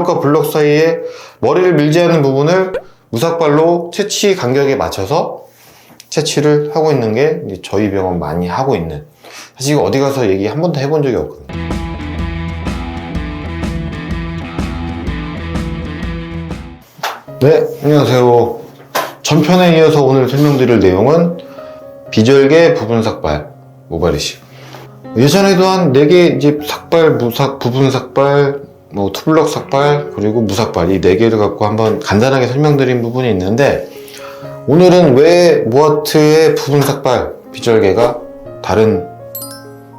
블럭과 블럭 사이에 머리를 밀지 않는 부분을 무삭발로 채취 간격에 맞춰서 채취를 하고 있는 게 저희 병원 많이 하고 있는 사실 이거 어디 가서 얘기 한 번도 해본 적이 없거든요. 네, 안녕하세요. 전편에 이어서 오늘 설명드릴 내용은 비절개 부분 삭발 모발이식. 예전에도 한 4개 이제 삭발, 무삭, 부분 삭발, 뭐 투블럭 삭발, 그리고 무삭발 이 4개를 갖고 한번 간단하게 설명드린 부분이 있는데 오늘은 왜 모아트의 부분 삭발 비절개가 다른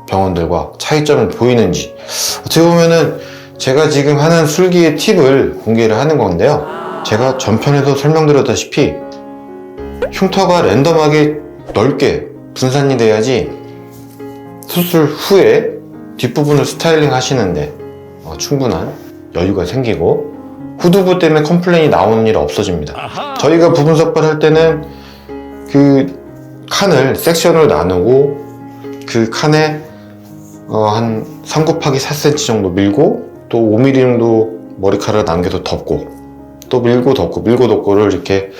병원들과 차이점을 보이는지 어떻게 보면은 제가 지금 하는 술기의 팁을 공개를 하는 건데요. 제가 전편에도 설명드렸다시피 흉터가 랜덤하게 넓게 분산이 돼야지 수술 후에 뒷부분을 스타일링 하시는데 어, 충분한 여유가 생기고 후두부 때문에 컴플레인이 나오는 일 없어집니다. 저희가 부분 삭발 할 때는 그 칸을 섹션으로 나누고 그 칸에 어, 한3 곱하기 4cm 정도 밀고 또 5mm 정도 머리카락을 남겨서 덮고 또 밀고 덮고 밀고 덮고를 이렇게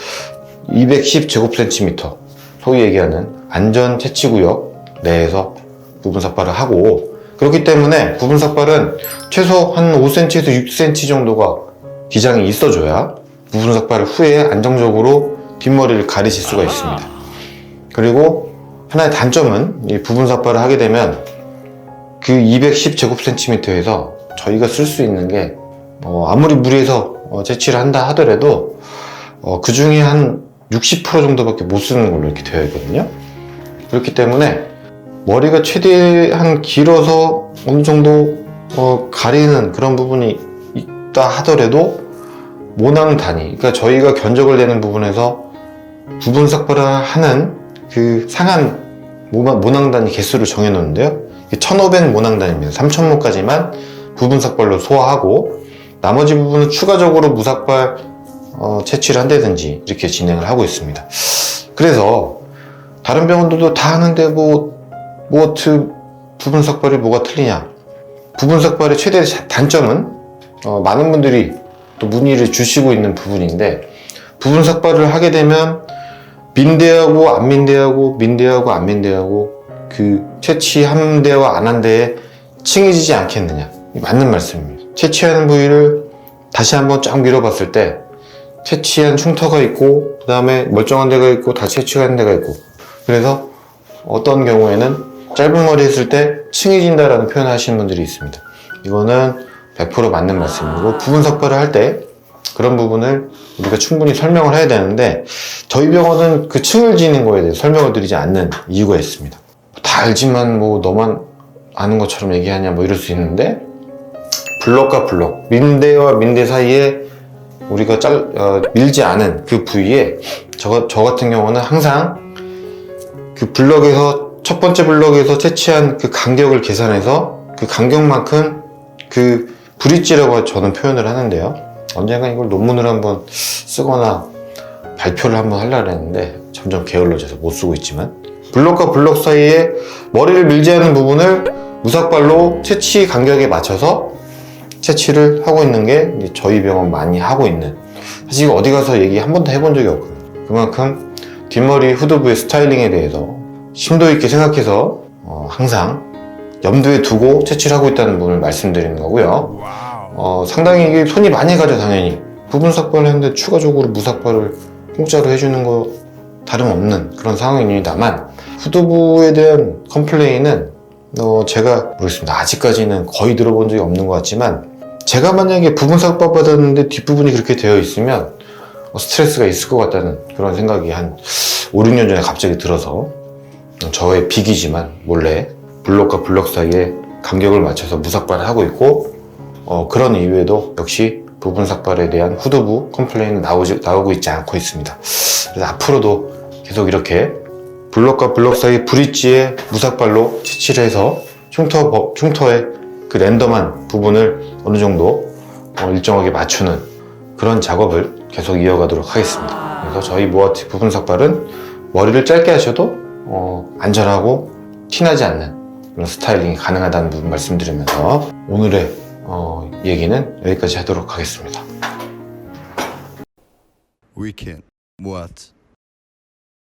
210 제곱센티미터 소위 얘기하는 안전 채취구역 내에서 부분 삭발을 하고 그렇기 때문에 부분 삭발은 최소 한 5cm에서 6cm 정도가 기장이 있어줘야 부분 삭발 후에 안정적으로 뒷머리를 가리실 수가 있습니다. 그리고 하나의 단점은 이 부분 삭발을 하게 되면 그 210 제곱센티미터에서 저희가 쓸 수 있는 게 어, 아무리 무리해서 어, 채취를 한다 하더라도 어, 그 중에 한 60% 정도밖에 못 쓰는 걸로 이렇게 되어 있거든요. 그렇기 때문에 머리가 최대한 길어서 어느 정도 어, 가리는 그런 부분이 있다 하더라도 모낭 단위, 그러니까 저희가 견적을 내는 부분에서 부분 삭발을 하는 그 상한 모낭, 단위 개수를 정해놓는데요. 1500 모낭 단위입니다. 3000모까지만 부분 삭발로 소화하고 나머지 부분은 추가적으로 무삭발 어, 채취를 한다든지 이렇게 진행을 하고 있습니다. 그래서 다른 병원들도 다 하는데 뭐 모어트 부분 삭발이 뭐가 틀리냐? 부분 삭발의 최대 단점은 어, 많은 분들이 또 문의를 주시고 있는 부분인데 부분 삭발을 하게 되면 민대하고 안 민대하고 민대하고 안 민대하고 그 채취한 데와 안한 데에 층해지지 않겠느냐? 맞는 말씀입니다. 채취하는 부위를 다시 한번 쫙 밀어봤을 때 채취한 흉터가 있고 그 다음에 멀쩡한 데가 있고 다 채취한 데가 있고. 그래서 어떤 경우에는 짧은 머리 했을 때 층해진다라는 표현을 하시는 분들이 있습니다. 이거는 100% 맞는 말씀이고 부분 삭발을 할 때 그런 부분을 우리가 충분히 설명을 해야 되는데 저희 병원은 그 층을 지는 거에 대해 설명을 드리지 않는 이유가 있습니다. 다 알지만 뭐 너만 아는 것처럼 얘기하냐 뭐 이럴 수 있는데 블럭과 블럭 민대와 민대 사이에 우리가 짤, 어, 밀지 않은 그 부위에 저, 저 같은 경우는 항상 그 블럭에서 첫 번째 블럭에서 채취한 그 간격을 계산해서 그 간격만큼 그 브릿지라고 저는 표현을 하는데요. 언젠가 이걸 논문을 한번 쓰거나 발표를 한번 하려고 했는데 점점 게을러져서 못 쓰고 있지만 블럭과 블럭 사이에 머리를 밀지 않는 부분을 무삭발로 채취 간격에 맞춰서 채취를 하고 있는 게 저희 병원 많이 하고 있는 사실 어디 가서 얘기 한 번도 해본 적이 없거든요. 그만큼 뒷머리 후두부의 스타일링에 대해서 심도 있게 생각해서 어, 항상 염두에 두고 채취를 하고 있다는 부분을 말씀드리는 거고요. 어, 상당히 이게 손이 많이 가죠 당연히. 부분 삭발을 했는데 추가적으로 무삭발을 공짜로 해주는 거 다름없는 그런 상황입니다만 후두부에 대한 컴플레인은 어, 제가 모르겠습니다. 아직까지는 거의 들어본 적이 없는 것 같지만 제가 만약에 부분 삭발 받았는데 뒷부분이 그렇게 되어 있으면 어, 스트레스가 있을 것 같다는 그런 생각이 한 5, 6년 전에 갑자기 들어서 저의 빅이지만 몰래 블록과 블록 사이에 간격을 맞춰서 무삭발을 하고 있고 어, 그런 이유에도 역시 부분 삭발에 대한 후두부 컴플레인은 나오지, 나오고 있지 않고 있습니다. 그래서 앞으로도 계속 이렇게 블록과 블록 사이 브릿지에 무삭발로 채취를 해서 흉터, 버- 흉터의 그 랜덤한 부분을 어느 정도 어, 일정하게 맞추는 그런 작업을 계속 이어가도록 하겠습니다. 그래서 저희 모아티 부분 삭발은 머리를 짧게 하셔도 어, 안전하고 티나지 않는 그런 스타일링이 가능하다는 부분 말씀드리면서 오늘의 어, 얘기는 여기까지 하도록 하겠습니다. Weekend. What?